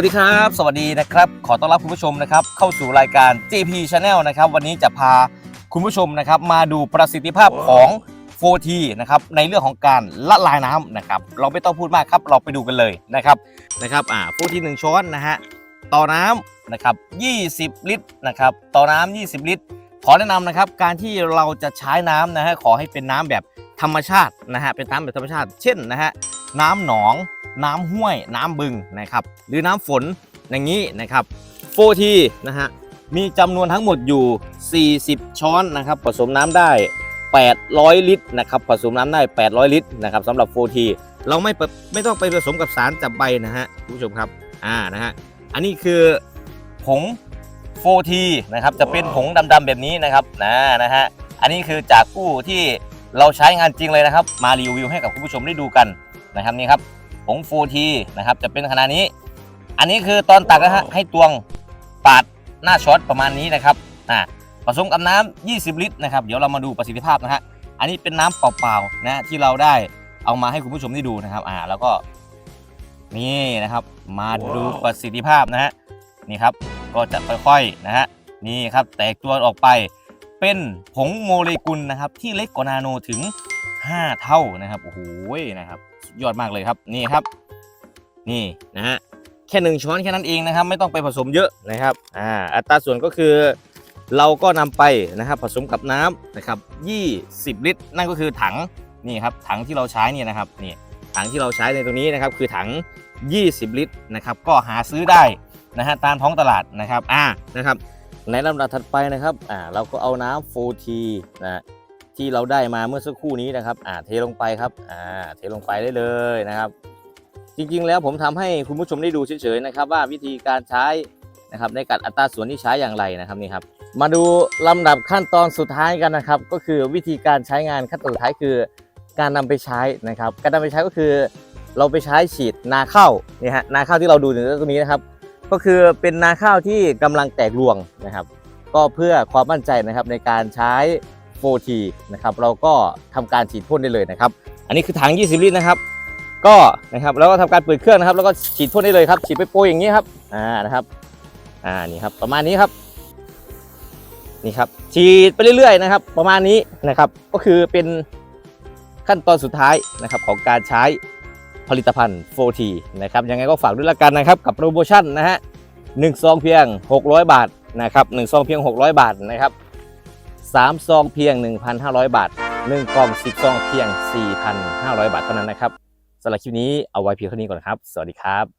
วัสดีครับ สวัสดีนะครับ ขอต้อนรับคุณผู้ชมนะครับ เข้าสู่รายการ GP Channel นะครับ วันนี้จะพาคุณผู้ชมนะครับ มาดูประสิทธิภาพของ 4T นะครับ ในเรื่องของการละลายน้ำนะครับ เราไม่ต้องพูดมากครับ เราไปดูกันเลยนะครับ นะครับ อ่า 4T หนึ่งช้อนนะฮะ ต่อน้ำนะครับ 20 ลิตรนะครับ ต่อน้ำ 20 ลิตร ขอแนะนำนะครับ การที่เราจะใช้น้ำนะฮะ ขอให้เป็นน้ำแบบธรรมชาตินะฮะ เป็นน้ำแบบธรรมชาติ เช่นนะฮะ น้ำหนอง น้ำห้วยน้ำบึงนะครับ หรือน้ำฝนอย่างนี้นะครับโฟทีนะฮะมีจำนวนทั้งหมดอยู่ 40 ช้อนนะครับ ผสมน้ำได้ 800 ลิตรนะครับ ผสมน้ำได้ 800 ลิตรนะครับสำหรับโฟทีเราไม่ไปไม่ต้องไปผสมกับสารจับใบนะฮะคุณผู้ชมครับอ่านะฮะอันนี้คือผง 4T นะครับจะเป็นผงดำๆแบบนี้นะครับนะนะฮะอันนี้คือจากผู้ที่เราใช้งานจริงเลยนะครับ มารีวิวให้กับคุณผู้ชมได้ดูกันนะครับนี่ครับ ผง 4T นะครับจะเป็นขนาดนี้ อันนี้คือตอนตักนะฮะให้ตวงปาดหน้าช็อตประมาณนี้นะครับอ่าผสมกับน้ำ20 ลิตรนะครับเดี๋ยวเรามาดูประสิทธิภาพนะฮะอันนี้เป็นน้ำเปล่าๆนะที่เราได้เอามาให้คุณผู้ชมได้ดูนะครับอ่าแล้วก็นี่นะครับ มาดูประสิทธิภาพนะฮะนี่ครับก็จะค่อยๆนะฮะนี่ครับแตกตัวออกไปเป็นผงโมเลกุลนะครับที่เล็กกว่านาโนถึง 5 เท่านะครับโอ้โหนะครับสุด ยอดมากเลยครับ นี่ครับ นี่นะฮะแค่หนึ่งช้อนแค่นั้นเองนะครับ ไม่ต้องไปผสมเยอะนะครับอ่าอัตราส่วนก็คือเราก็นำไปนะครับผสมกับน้ำนะครับ20 ลิตร นั่นก็คือถังนี่ครับถังที่เราใช้เนี่ยนะครับนี่ถังที่เราใช้ในตรงนี้นะครับคือถัง 20 ลิตรนะครับก็หาซื้อได้นะฮะตามท้องตลาดนะครับอ่านะครับในลำดับถัดไปนะครับอ่าเราก็เอาน้ำ 4T นะ ที่เราได้มาเมื่อสักครู่นี้นะครับอ่าเทลงไปครับอ่าเทลงไปได้เลยนะครับ จริงๆแล้วผมทำให้คุณผู้ชมได้ดูเฉยๆนะครับ ว่าวิธีการใช้นะครับในการอัตราส่วนที่ใช้อย่างไรนะครับนี่ครับ มาดูลำดับขั้นตอนสุดท้ายกันนะครับ ก็คือวิธีการใช้งานขั้นตอนสุดท้ายคือ การนำไปใช้นะครับ การนำไปใช้ก็คือเราไปใช้ฉีดนาข้าวนี่ฮะนาข้าวที่เราดูอยู่ตรงนี้นะครับ ก็คือเป็นนาข้าวที่กำลังแตกรวงนะครับ ก็เพื่อความมั่นใจนะครับในการใช้ 4T นะครับเราก็ทำการฉีดพ่นได้เลยนะครับ อันนี้คือถัง 20 ลิตรนะครับ ก็นะครับแล้วก็ทำการเปิดเครื่องนะครับ แล้วก็ฉีดพ่นได้เลยครับ ฉีดไปโปรยอย่างนี้ครับอ่านะครับอ่านี่ครับประมาณนี้ครับนี่ครับฉีดไปเรื่อยๆนะครับ ประมาณนี้นะครับ ก็คือเป็นขั้นตอนสุดท้ายนะครับของการใช้ผลิตภัณฑ์ 4T นะครับยังไงก็ฝากด้วยละกันนะครับกับโปรโมชั่นนะฮะหนึ่งซองเพียง 600 บาทนะครับหนึ่งซองเพียง 600 บาทนะครับ สามซองเพียง 1,500 บาทหนึ่งกล่อง 10 ซองเพียง 4,500 บาทเท่านั้นนะครับสำหรับคลิปนี้เอาไว้เพียงเท่านี้ก่อนครับ สวัสดีครับ